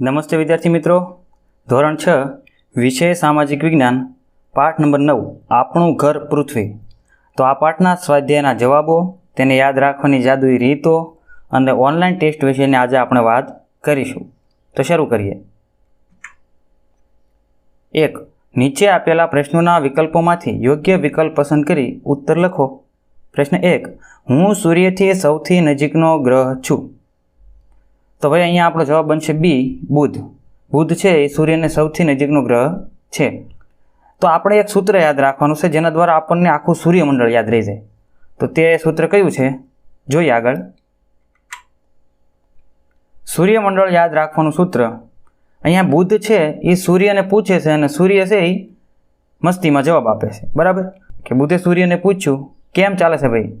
નમસ્તે વિદ્યાર્થી મિત્રો. ધોરણ છ, વિષય સામાજિક વિજ્ઞાન, પાઠ નંબર નવ, આપણું ઘર પૃથ્વી. તો આ પાઠના સ્વાધ્યાયના જવાબો તેને યાદ રાખવાની જાદુઈ રીતો અને ઓનલાઈન ટેસ્ટ વિશેની આજે આપણે વાત કરીશું. તો શરૂ કરીએ. એક, નીચે આપેલા પ્રશ્નોના વિકલ્પોમાંથી યોગ્ય વિકલ્પ પસંદ કરી ઉત્તર લખો. પ્રશ્ન એક, હું સૂર્યથી સૌથી નજીકનો ગ્રહ છું. તો ભાઈ અહીંયા આપણો જવાબ બનશે બી, બુધ. બુધ છે એ સૂર્યને સૌથી નજીકનો ગ્રહ છે. તો આપણે એક સૂત્ર યાદ રાખવાનું છે, જેના દ્વારા આપણને આખું સૂર્યમંડળ યાદ રહી જાય. તો તે સૂત્ર કયું છે? જોઈએ આગળ. સૂર્યમંડળ યાદ રાખવાનું સૂત્ર. અહીંયા બુધ છે, એ સૂર્યને પૂછે છે અને સૂર્ય છે એ મસ્તીમાં જવાબ આપે છે. બરાબર? કે બુધે સૂર્યને પૂછ્યું, કેમ ચાલે છે ભાઈ?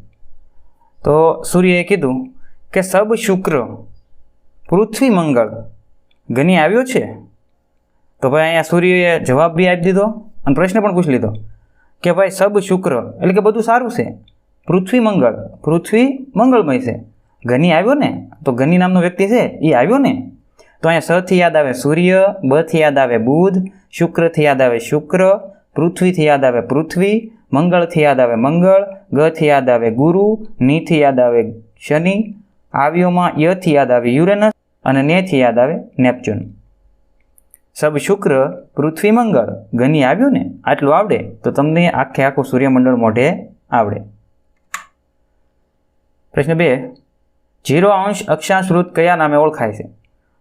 તો સૂર્યએ કીધું કે સબ શુક્ર પૃથ્વી મંગળ. ગની આવ્યો છે? તો ભાઈ અહીંયા સૂર્યએ જવાબ બી આપી દીધો અને પ્રશ્ન પણ પૂછી લીધો. કે ભાઈ સબ શુક્ર, એટલે કે બધું સારું છે. પૃથ્વી મંગળ, પૃથ્વી મંગળમય છે. ગની આવ્યો ને? તો ગની નામનો વ્યક્તિ છે, એ આવ્યો ને? તો અહીંયા સથી યાદ આવે સૂર્ય બથી યાદ આવે બુધ શુક્રથી યાદ આવે શુક્ર પૃથ્વીથી યાદ આવે પૃથ્વી મંગળથી યાદ આવે મંગળ ગથી યાદ આવે ગુરુ નીથી યાદ આવે શનિ આવ્યોમાં યથી યાદ આવે યુરેનસ અને નેથી યાદ આવે નેપચ્યુન. સબ શુક્ર, પૃથ્વી મંગળ, ગની આવ્યું ને આટલું આવડે? તો તમને આખે આખું સૂર્યમંડળ મોઢે આવડે. પ્રશ્ન બે, જીરો અંશ અક્ષાંશ વૃત કયા નામે ઓળખાય છે?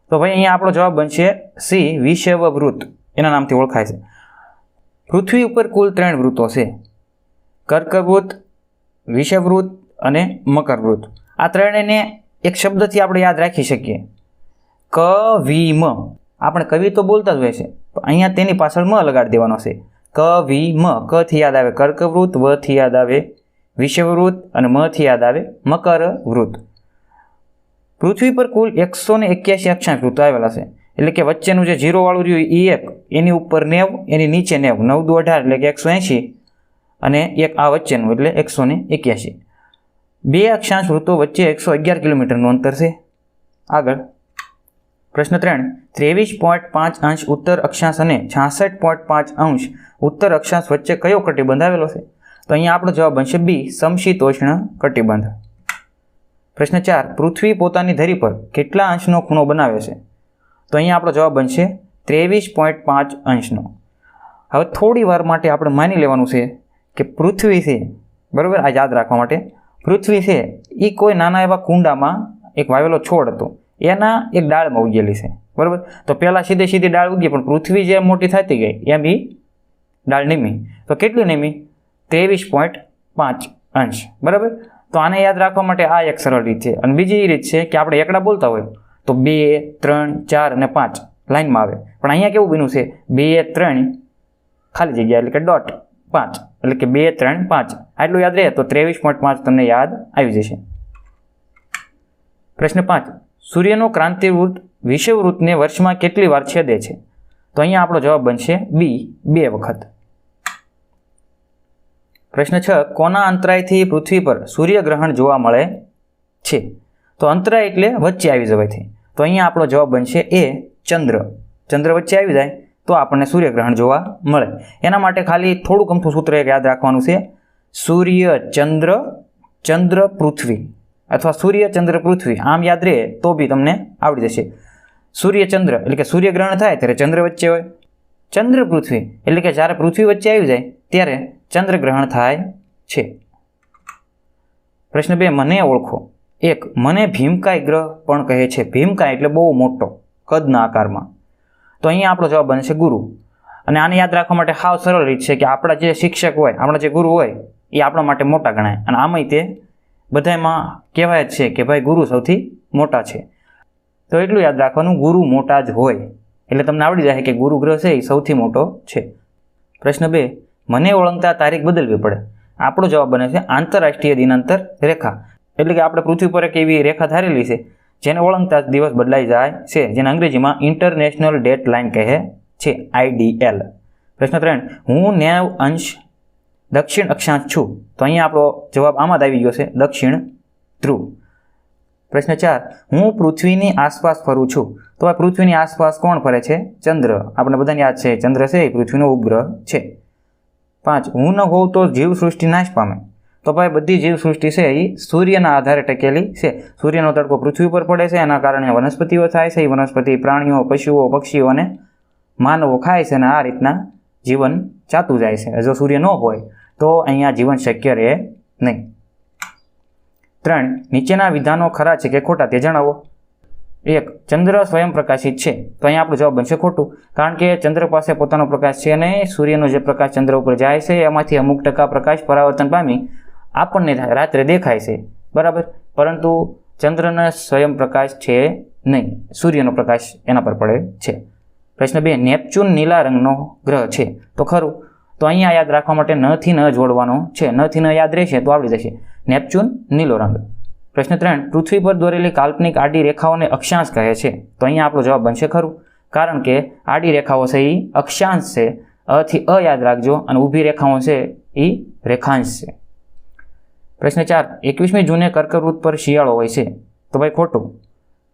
તો ભાઈ અહીંયા આપણો જવાબ બનશે સી વિષવ વૃત્ત એના નામથી ઓળખાય છે. પૃથ્વી ઉપર કુલ ત્રણ વૃત્તો છે. કર્કવૃત વિષવવૃત્ત અને મકરવૃત. આ ત્રણેયને એક શબ્દથી આપણે યાદ રાખી શકીએ. ક, વી, મ. આપણે કવિ તો બોલતા જ હોય છે, પણ અહીંયા તેની પાછળ મ લગાડી દેવાનો છે. ક, વી, મ. ક થી યાદ આવે કર્કવૃત, વ થી યાદ આવે વિષવવૃત્ત અને મ થી યાદ આવે મકર વૃત્ત પૃથ્વી પર કુલ એકસો ને એક્યાસી અક્ષાંશ વૃત્તો આવેલા છે. એટલે કે વચ્ચેનું જે ઝીરો વાળું રહ્યું એ એક, એની ઉપર નેવ, એની નીચે નેવ. નવ દુ અઢાર એટલે કે એકસો એંશી અને એક આ વચ્ચેનું એટલે એકસો ને એક્યાસી બે અક્ષાંશ વૃત્તો વચ્ચે એકસો અગિયાર કિલોમીટરનું અંતર છે. આગળ. પ્રશ્ન ત્રણ. ત્રેવીસ પોઈન્ટ પાંચ અંશ ઉત્તર અક્ષાંશ અને છાસઠ પોઈન્ટ પાંચ અંશ ઉત્તર અક્ષાંશ વચ્ચે કયો કટિબંધ આવેલો છે? તો અહીંયા આપણો જવાબ બનશે બી, સમશીતોષ્ણ કટિબંધ. પ્રશ્ન ચાર. પૃથ્વી પોતાની ધરી પર કેટલા અંશનો ખૂણો બનાવે છે? તો અહીંયા આપણો જવાબ બનશે ત્રેવીસ પોઈન્ટ પાંચ અંશનો. હવે થોડી વાર માટે આપણે માની લેવાનું છે કે પૃથ્વી છે. બરાબર? આ યાદ રાખવા માટે. પૃથ્વી છે એ કોઈ નાના એવા કુંડામાં એક વાવેલો છોડ હતો. એના એક ડાળમાં ઉગેલી છે. બરાબર? તો પહેલાં સીધે સીધી ડાળ ઉગી, પણ પૃથ્વી જેમ મોટી થતી ગઈ, એમ એ ડાળ નીમી. તો કેટલી નીમી? ત્રેવીસ પોઈન્ટ પાંચ અંશ. બરાબર? તો આને યાદ રાખવા માટે આ એક સરળ રીત છે. અને બીજી એ રીત છે કે આપણે એકડા બોલતા હોય, તો બે, ત્રણ, ચાર અને પાંચ લાઈનમાં આવે. પણ અહીંયા કેવું બન્યું છે? બે, ત્રણ ખાલી જગ્યા, એટલે કે ડોટ પાંચ, એટલે કે બે, ત્રણ, પાંચ. આટલું યાદ રહે તો ત્રેવીસ પોઈન્ટ પાંચ તમને યાદ આવી જશે. પ્રશ્ન પાંચ. સૂર્યનો ક્રાંતિવૃત્ત વિષવવૃત્તને વર્ષમાં કેટલી વાર છેદે છે? તો અહીંયા આપણો જવાબ બનશે બી બે વખત. પ્રશ્ન છ. કોના અંતરાયથી પૃથ્વી પર સૂર્યગ્રહણ જોવા મળે છે? તો અંતરાય એટલે વચ્ચે આવી જવાથી તો અહીંયા આપણો જવાબ બનશે એ ચંદ્ર. ચંદ્ર વચ્ચે આવી જાય તો આપણને સૂર્યગ્રહણ જોવા મળે. એના માટે ખાલી થોડુંક અમથું સૂત્ર એક યાદ રાખવાનું છે. સૂર્ય, ચંદ્ર ચંદ્ર, પૃથ્વી અથવા સૂર્ય, ચંદ્ર, પૃથ્વી. આમ યાદ રહે તો બી તમને આવડી જશે. સૂર્ય, ચંદ્ર એટલે કે સૂર્યગ્રહણ થાય ત્યારે ચંદ્ર વચ્ચે હોય. ચંદ્ર, પૃથ્વી એટલે કે જ્યારે પૃથ્વી વચ્ચે આવી જાય ત્યારે ચંદ્રગ્રહણ થાય છે. પ્રશ્ન બે, મને ઓળખો. એક, મને ભીમકાય ગ્રહ પણ કહે છે. ભીમકાય એટલે બહુ મોટો, કદના આકારમાં. તો અહીંયા આપણો જવાબ બને છે ગુરુ. અને આને યાદ રાખવા માટે હાવ સરળ રીત છે કે આપણા જે શિક્ષક હોય, આપણા જે ગુરુ હોય એ આપણા માટે મોટા ગણાય. અને આમાંય તે બધામાં કહેવાય જ છે કે ભાઈ ગુરુ સૌથી મોટા છે. તો એટલું યાદ રાખવાનું, ગુરુ મોટા જ હોય. એટલે તમને આવડી જાય કે ગુરુ ગ્રહ છે એ સૌથી મોટો છે. પ્રશ્ન બે, મને ઓળંગતા તારીખ બદલવી પડે. આપણો જવાબ બને છે આંતરરાષ્ટ્રીય દિનાંતર રેખા. એટલે કે આપણે પૃથ્વી પર એક એવી રેખા ધારેલી છે, જેને ઓળંગતા દિવસ બદલાઈ જાય છે, જેને અંગ્રેજીમાં ઇન્ટરનેશનલ ડેટ લાઇન કહે છે આઈડીએલ પ્રશ્ન ત્રણ, હું નેવ અંશ દક્ષિણ અક્ષાંશ છું. તો અહીંયા આપણો જવાબ આમાં આવી ગયો છે, દક્ષિણ ધ્રુવ. પ્રશ્ન ચાર, હું પૃથ્વીની આસપાસ ફરું છું. તો આ પૃથ્વીની આસપાસ કોણ ફરે છે? ચંદ્ર. આપણે બધાને યાદ છે, ચંદ્ર છે, એ પૃથ્વીનો ઉપગ્રહ છે. પાંચ, હું ન હોઉં તો જીવસૃષ્ટિ નાશ પામે. તો ભાઈ, બધી જીવસૃષ્ટિ છે એ સૂર્યના આધારે ટકેલી છે. સૂર્યનો તડકો પૃથ્વી ઉપર પડે છે, એના કારણે વનસ્પતિઓ થાય છે. એ વનસ્પતિ પ્રાણીઓ, પશુઓ, પક્ષીઓ અને માનવો ખાય છે અને આ રીતના જીવન ચાતું જાય છે. જો સૂર્ય ન હોય તો અહીંયા જીવન શક્ય રહે નહીં. ત્રણ, નીચેના વિધાનો ખરા છે કે ખોટા તે જણાવો. એક, ચંદ્ર સ્વયં પ્રકાશિત છે. તો અહીંયા આપણો જવાબ બનશે ખોટું. કારણ કે ચંદ્ર પાસે પોતાનો પ્રકાશ છે અને સૂર્યનો જે પ્રકાશ ચંદ્ર ઉપર જાય છે, એમાંથી અમુક ટકા પ્રકાશ પરાવર્તન પામી આપણને રાત્રે દેખાય છે. બરાબર? પરંતુ ચંદ્રનો સ્વયં પ્રકાશ છે નહીં. સૂર્યનો પ્રકાશ એના પર પડે છે. પ્રશ્ન બે, નેપચ્યુન નીલા રંગનો ગ્રહ છે. તો ખરું. તો અહીંયા યાદ રાખવા માટે નથી ન જોડવાનો છે. નથી ન યાદ રહેશે તો આવડી જશે. નેપચ્યુન નીલો રંગ. પ્રશ્ન ત્રણ, પૃથ્વી પર દોરેલી કાલ્પનિક આડી રેખાઓને અક્ષાંશ કહે છે. તો અહીંયા આપણો જવાબ બનશે ખરું. કારણ કે આડી રેખાઓ છે એ અક્ષાંશ છે. અથી અ યાદ રાખજો અને ઊભી રેખાઓ છે એ રેખાંશ છે. પ્રશ્ન ચાર, એકવીસમી જૂને કર્કવૃત પર શિયાળો હોય છે. તો ભાઈ ખોટું.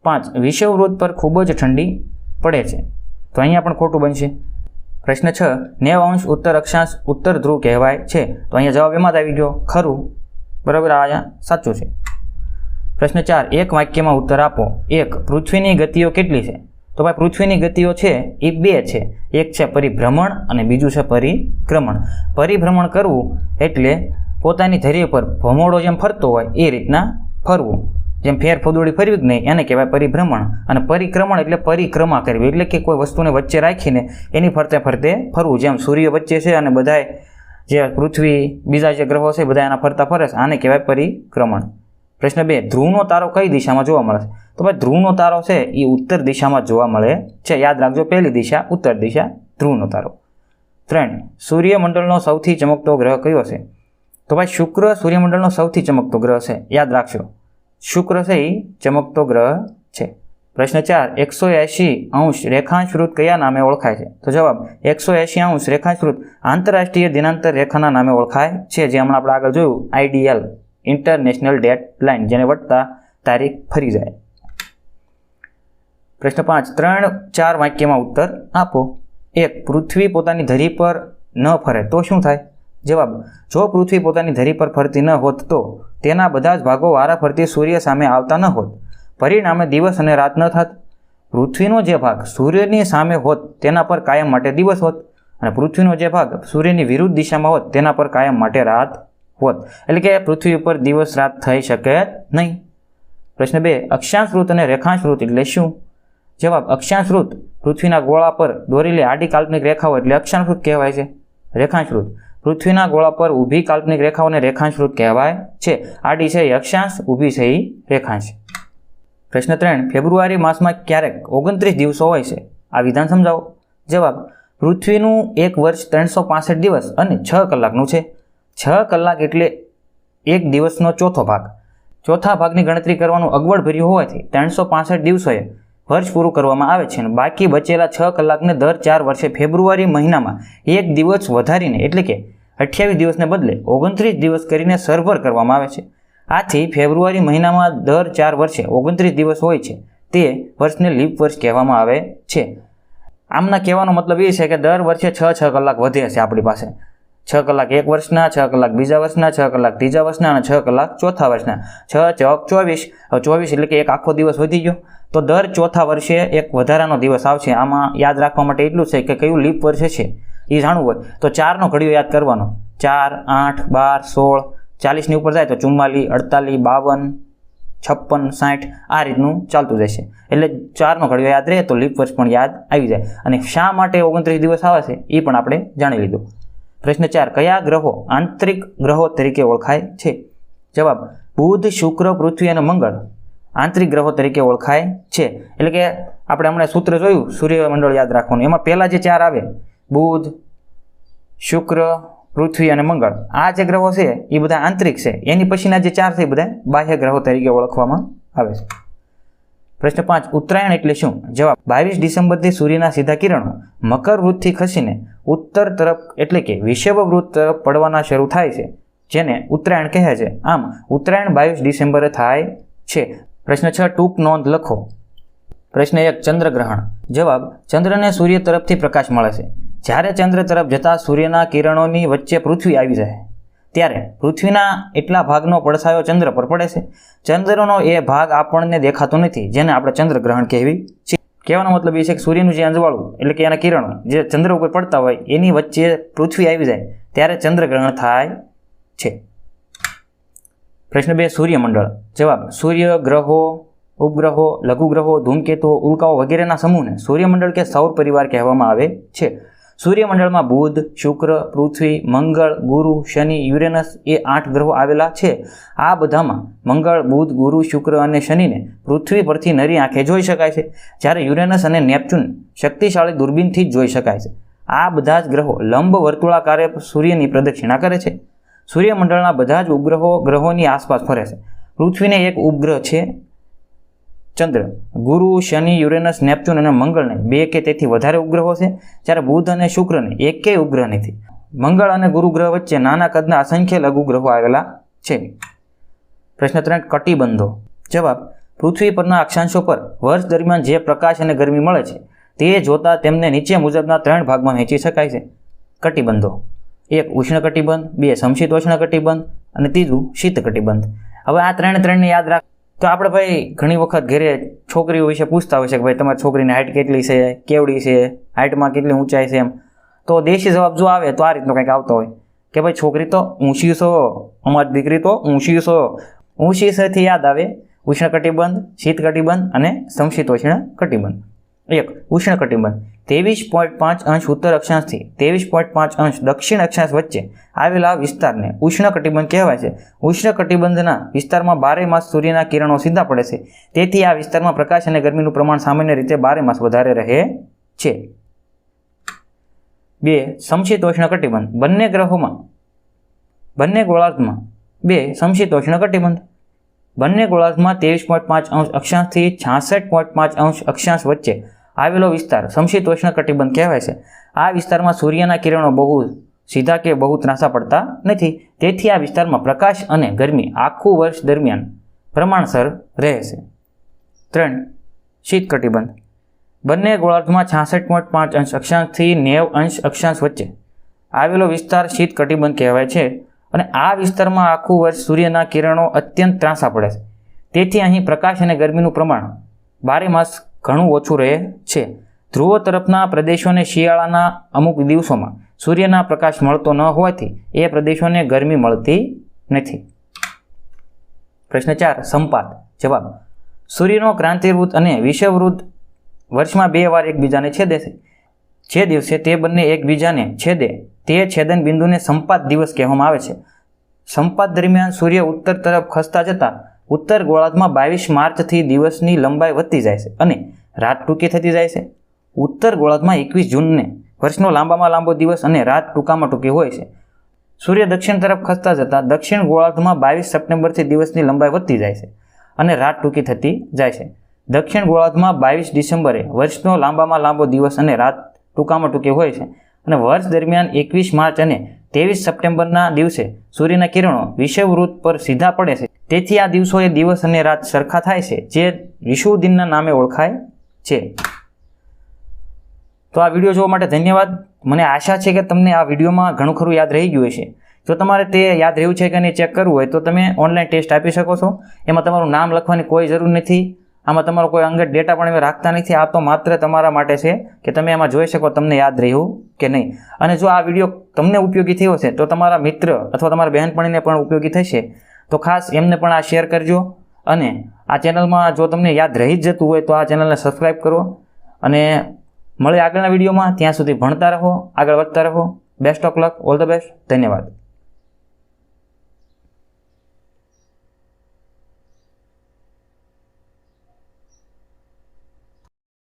પાંચ, વિષવવૃત પર ખૂબ જ ઠંડી પડે છે. તો અહીંયા પણ ખોટું બનશે. પ્રશ્ન છ, નેવ અંશ ઉત્તર અક્ષાંશ ઉત્તર ધ્રુવ કહેવાય છે. તો અહીંયા જવાબ એમાં જ આવી ગયો. ખરું. બરાબર, આ અહીંયા સાચું છે. પ્રશ્ન ચાર, એક વાક્યમાં ઉત્તર આપો. એક, પૃથ્વીની ગતિઓ કેટલી છે? તો ભાઈ, પૃથ્વીની ગતિઓ છે એ બે છે. એક છે પરિભ્રમણ અને બીજું છે પરિક્રમણ. પરિભ્રમણ કરવું એટલે પોતાની ધરી પર ભમોડો જેમ ફરતો હોય એ રીતના ફરવું. જેમ ફેર ફદોડી જ નહીં, એને કહેવાય પરિભ્રમણ. અને પરિક્રમણ એટલે પરિક્રમા કરવી. એટલે કે કોઈ વસ્તુને વચ્ચે રાખીને એની ફરતે ફરતે ફરવું. જેમ સૂર્ય વચ્ચે છે અને બધાય જે પૃથ્વી, બીજા જે ગ્રહો છે બધા એના ફરતા ફરે છે. આને કહેવાય પરિક્રમણ. પ્રશ્ન બે, ધ્રુવનો તારો કઈ દિશામાં જોવા મળે છે? તો ભાઈ ધ્રુવનો તારો છે એ ઉત્તર દિશામાં જોવા મળે છે. યાદ રાખજો, પહેલી દિશા, ઉત્તર દિશા, ધ્રુવનો તારો. ત્રણ, સૂર્યમંડળનો સૌથી ચમકતો ગ્રહ કયો છે? તો ભાઈ શુક્ર સૂર્યમંડળનો સૌથી ચમકતો ગ્રહ છે. યાદ રાખજો. શુક્ર એ ચમકતો ગ્રહ છે. પ્રશ્ન ચાર, એકસો એંશી અંશ રેખાંશવૃત કયા નામે ઓળખાય છે? તો જવાબ, એકસો એંશી અંશ રેખાંશવૃત આંતરરાષ્ટ્રીય દિનાંતર રેખાના નામે ઓળખાય છે, જે હમણાં આપણે આગળ જોયું, આઈડીએલ, ઇન્ટરનેશનલ ડેટ લાઇન જેને વટતા તારીખ ફરી જાય. પ્રશ્ન પાંચ, ત્રણ ચાર વાક્યમાં ઉત્તર આપો. એક, પૃથ્વી પોતાની ધરી પર ન ફરે તો શું થાય? જવાબ, જો પૃથ્વી પોતાની ધરી પર ફરતી ન હોત તો તેના બધા જ ભાગો વારાફરતી સૂર્ય સામે આવતા ન હોત. પરિણામે દિવસ અને રાત ન થાત. પૃથ્વીનો જે ભાગ સૂર્યની સામે હોત તેના પર કાયમ માટે દિવસ હોત અને પૃથ્વીનો જે ભાગ સૂર્યની વિરુદ્ધ દિશામાં હોત તેના પર કાયમ માટે રાત હોત. એટલે કે પૃથ્વી ઉપર દિવસ રાત થઈ શકે નહીં. પ્રશ્ન બે અક્ષાંશ વૃત્ત અને રેખાંશ વૃત્ત એટલે શું? જવાબ અક્ષાંશ પૃથ્વીના ગોળા પર દોરેલી આડી કાલ્પનિક રેખાઓ એટલે અક્ષાંશ કહેવાય છે. રેખાંશ પૃથ્વીના ગોળા પર ઊભી કાલ્પનિક રેખાઓને રેખાંશ વૃત્ત કહેવાય છે. આડી છે યક્ષાંશ, ઊભી છે એ રેખાંશ. પ્રશ્ન ત્રણ, ફેબ્રુઆરી માસમાં ક્યારેક ઓગણત્રીસ દિવસો હોય છે? આ વિધાન સમજાવો. જવાબ, પૃથ્વીનું એક વર્ષ ત્રણસો પાસઠ દિવસ અને છ કલાકનું છે. છ કલાક એટલે એક દિવસનો ચોથો ભાગ. ચોથા ભાગની ગણતરી કરવાનું અગવડ ભર્યું હોવાથી ત્રણસો પાસઠ દિવસોએ વર્ષ પૂરું કરવામાં આવે છે અને બાકી બચેલા છ કલાકને દર ચાર વર્ષે ફેબ્રુઆરી મહિનામાં એક દિવસ વધારીને એટલે કે અઠ્યાવીસ દિવસને બદલે ઓગણત્રીસ દિવસ કરીને સરભર કરવામાં આવે છે. આથી ફેબ્રુઆરી મહિનામાં દર ચાર વર્ષે ઓગણત્રીસ દિવસ હોય છે. તે વર્ષને લીપ વર્ષ કહેવામાં આવે છે. આમના કહેવાનો મતલબ એ છે કે દર વર્ષે છ છ કલાક વધે છે આપણી પાસે. છ કલાક એક વર્ષના, છ કલાક બીજા વર્ષના, છ કલાક ત્રીજા વર્ષના અને છ કલાક ચોથા વર્ષના. છ ચોક ચોવીસ. ચોવીસ એટલે કે એક આખો દિવસ વધી ગયો. તો દર ચોથા વર્ષે એક વધારાનો દિવસ આવશે. આમાં યાદ રાખવા માટે એટલું છે કે કયું લીપ વર્ષ છે? એ જાણવું હોય. તો ચારનો ઘડીઓ યાદ કરવાનો. ચાર, આઠ, બાર, સોળ. ચાલીસની ઉપર જાય તો ચુમ્માલીસ અડતાલીસ બાવન, છપ્પન, સાઠ. આ રીતનું ચાલતું જશે એટલે ચારનો ઘડીઓ યાદ રહે તો લીપ વર્ષ પણ યાદ આવી જાય. અને શા માટે ઓગણત્રીસ દિવસ આવે છે? એ પણ આપણે જાણી લીધું. પ્રશ્ન ચાર, કયા ગ્રહો આંતરિક ગ્રહો તરીકે ઓળખાય છે? જવાબ, બુધ, શુક્ર, પૃથ્વી અને મંગળ આંતરિક ગ્રહો તરીકે ઓળખાય છે. એટલે કે આપણે હમણાં સૂત્ર જોયું, સૂર્યમંડળ યાદ રાખવાનું. એમાં પહેલાં જે ચાર આવે, બુધ, શુક્ર, પૃથ્વી અને મંગળ, આ જે ગ્રહો છે, એ બધા આંતરિક છે. એની પછીના જે ચાર છે, એ બધા બાહ્ય ગ્રહો તરીકે ઓળખવામાં આવે છે. પ્રશ્ન પાંચ, ઉત્તરાયણ એટલે શું? જવાબ, બાવીસ ડિસેમ્બરથી સૂર્યના સીધા કિરણો, મકર વૃત્તથી ખસીને ઉત્તર તરફ, એટલે કે વિષવવૃત્ત તરફ પડવાના શરૂ થાય છે, જેને ઉત્તરાયણ કહે છે. આમ, ઉત્તરાયણ બાવીસ ડિસેમ્બરે થાય છે. પ્રશ્ન છ, ટૂંક નોંધ લખો. પ્રશ્ન એક, ચંદ્રગ્રહણ. જવાબ, ચંદ્રને સૂર્ય તરફથી પ્રકાશ મળે છે. જ્યારે ચંદ્ર તરફ જતાં સૂર્યના કિરણોની વચ્ચે પૃથ્વી આવી જાય. ત્યારે પૃથ્વીના એટલા ભાગનો પડછાયો ચંદ્ર પર પડે છે. ચંદ્રનો એ ભાગ આપણને દેખાતો નથી, જેને આપણે ચંદ્રગ્રહણ કહેવી છે. કહેવાનો મતલબ એ છે કે સૂર્યનું જે અંજવાળું, એટલે કે એના કિરણો, જે ચંદ્ર ઉપર પડતા હોય, એની વચ્ચે પૃથ્વી આવી જાય, ત્યારે ચંદ્રગ્રહણ થાય છે. પ્રશ્ન બે, સૂર્યમંડળ. જવાબ, સૂર્ય ગ્રહો, ઉપગ્રહો, લઘુગ્રહો, ધૂમકેતુઓ, ઉલ્કાઓ વગેરેના સમૂહને સૂર્યમંડળ કે સૌર પરિવાર કહેવામાં આવે છે. સૂર્યમંડળમાં બુધ, શુક્ર, પૃથ્વી, મંગળ, ગુરુ, શનિ, યુરેનસ એ આઠ ગ્રહો આવેલા છે. આ બધામાં મંગળ, બુધ, ગુરુ, શુક્ર અને શનિને પૃથ્વી પરથી નરી આંખે જોઈ શકાય છે. જ્યારે યુરેનસ અને નેપચ્યુન શક્તિશાળી દૂરબીનથી જ જોઈ શકાય છે. આ બધા જ ગ્રહો લંબ વર્તુળાકારે સૂર્યની પ્રદક્ષિણા કરે છે. સૂર્યમંડળના બધા જ ઉપગ્રહો ગ્રહોની આસપાસ ફરે છે. પૃથ્વીને એક ઉપગ્રહ છે ચંદ્ર. ગુરુ, શનિ, યુરેનસ, નેપચ્યુન અને મંગળને બે કે તેથી વધારે ઉપગ્રહો છે, જ્યારે બુધ અને શુક્રને એકેય ઉપગ્રહ નથી મંગળ અને ગુરુ ગ્રહ વચ્ચે નાના કદના અસંખ્ય લઘુ ગ્રહો આવેલા છે. પ્રશ્ન ત્રણ, કટિબંધો. જવાબ, પૃથ્વી પરના અક્ષાંશો પર વર્ષ દરમિયાન જે પ્રકાશ અને ગરમી મળે છે, તે જોતા તેમને નીચે મુજબના ત્રણ ભાગમાં વહેંચી શકાય છે. કટિબંધો. એક, ઉષ્ણ કટિબંધ, બે, સમશીતોષ્ણ કટિબંધ અને ત્રીજું, શીત કટિબંધ. હવે આ ત્રણ ત્રણને યાદ રાખ તો આપણે ભાઈ ઘણી વખત ઘરે છોકરીઓ વિશે પૂછતા હોય છે કે ભાઈ તમારી છોકરીની હાઇટ કેટલી છે, કેવડી છે હાઇટમાં કેટલી ઊંચાઈ છે એમ. તો દેશી જવાબ જો આવે તો આ રીતનો કંઈક આવતો હોય. કે ભાઈ છોકરી તો ઊંચી છો, અમારી દીકરી તો ઊંચી છો. ઊંચી છેથી યાદ આવે? ઉષ્ણ કટિબંધ શીત કટિબંધ અને સમશીતોષ્ણ કટિબંધ. એક ઉષ્ણ કટિબંધ ત્રેવીસ પોઈન્ટ પાંચ અંશ ઉત્તર અક્ષાંશથી ત્રેવીસ પોઈન્ટ પાંચ અંશ દક્ષિણ અક્ષાંશ વચ્ચે આવેલા વિસ્તારને ઉષ્ણ કટિબંધ કહેવાય છે. ઉષ્ણ કટિબંધના વિસ્તારમાં બારે માસ સૂર્યના કિરણો સીધા પડે છે. તેથી આ વિસ્તારમાં પ્રકાશ અને ગરમીનું પ્રમાણ સામાન્ય રીતે બારે માસ વધારે રહે છે. બે સમશીતોષ્ણ કટિબંધ બંને ગ્રહોમાં, બંને ગોળાર્ધમાં બે સમશીતોષ્ણ કટિબંધ બંને ગોળાર્ધમાં ત્રેવીસ પોઈન્ટ પાંચ અંશ અક્ષાંશથી છાસઠ પોઈન્ટ પાંચ અંશ અક્ષાંશ વચ્ચે આવેલો વિસ્તાર સમશીતોષ્ણ કટિબંધ કહેવાય છે. આ વિસ્તારમાં સૂર્યના કિરણો બહુ સીધા કે બહુ ત્રાસા પડતા નથી. તેથી આ વિસ્તારમાં પ્રકાશ અને ગરમી આખું વર્ષ દરમિયાન પ્રમાણસર રહે છે. ત્રણ, શીત કટિબંધ. બંને ગોળાર્ધમાં છાસઠ પોઈન્ટ પાંચ અંશ અક્ષાંશથી નેવ અંશ અક્ષાંશ વચ્ચે આવેલો વિસ્તાર શીત કટિબંધ કહેવાય છે અને આ વિસ્તારમાં આખું વર્ષ સૂર્યના કિરણો અત્યંત ત્રાંસા પડે છે. તેથી અહીં પ્રકાશ અને ગરમીનું પ્રમાણ બારે માસ ઘણું ઓછું રહે છે. ધ્રુવ તરફના પ્રદેશોને શિયાળાના અમુક દિવસોમાં સૂર્યના પ્રકાશ મળતો ન હોવાથી એ પ્રદેશોને ગરમી મળતી નથી. પ્રશ્ન ચાર, સંપાત. જવાબ. સૂર્યનો ક્રાંતિવૃત્ત અને વિષવવૃત્ત વર્ષમાં બે વાર એકબીજાને છેદે છે. જે દિવસે તે બંને એકબીજાને છેદે, તે છેદન બિંદુને સંપાત દિવસ કહેવામાં આવે છે. સંપાત દરમિયાન સૂર્ય ઉત્તર તરફ ખસતા જતાં ઉત્તર ગોળાર્ધમાં બાવીસ માર્ચથી દિવસની લંબાઈ વધતી જાય છે અને રાત ટૂંકી થતી જાય છે. ઉત્તર ગોળાર્ધમાં એકવીસ જૂનને વર્ષનો લાંબામાં લાંબો દિવસ અને રાત ટૂંકામાં ટૂંકી હોય છે. સૂર્ય દક્ષિણ તરફ ખસતા જતાં દક્ષિણ ગોળાર્ધમાં બાવીસ સપ્ટેમ્બરથી દિવસની લંબાઈ વધતી જાય છે અને રાત ટૂંકી થતી જાય છે. દક્ષિણ ગોળાર્ધમાં બાવીસ ડિસેમ્બરે વર્ષનો લાંબામાં લાંબો દિવસ અને રાત ટૂંકામાં ટૂંકી હોય છે અને વર્ષ દરમિયાન એકવીસ માર્ચ અને ત્રેવીસ સપ્ટેમ્બરના દિવસે સૂર્યના કિરણો વિષુવવૃત્ત પર સીધા પડે છે. તેથી આ દિવસોએ દિવસ અને રાત સરખા થાય છે, જે વિષુવદિનના નામે ઓળખાય છે. તો આ વીડિયો જોવા માટે ધન્યવાદ. મને આશા છે કે તમને આ વિડીયોમાં ઘણું ખરું યાદ રહી ગયું હશે. જો તમારે તે યાદ રહ્યું છે કે નહીં ચેક કરવું હોય, તો તમે ઓનલાઈન ટેસ્ટ આપી શકો છો. એમાં તમારું નામ લખવાની કોઈ જરૂર નથી. આમાં તમારો કોઈ અંગત ડેટા પણ અમે રાખતા નથી. આ તો માત્ર તમારા માટે છે કે તમે એમાં જોઈ શકો તમને યાદ રહ્યું કે નહીં. અને જો આ વીડિયો તમને ઉપયોગી થયો છે તો તમારા મિત્ર અથવા તમારા બહેનપણીને પણ ઉપયોગી થશે. તો ખાસ એમને પણ આ શેર કરજો. અને આ ચેનલમાં જો તમને યાદ રહી જ જતું હોય તો આ ચેનલને સબસ્ક્રાઈબ કરો અને મળે આગળના વિડીયોમાં ત્યાં સુધી ભણતા રહો, આગળ વધતા રહો. Best of luck all the best ધન્યવાદ.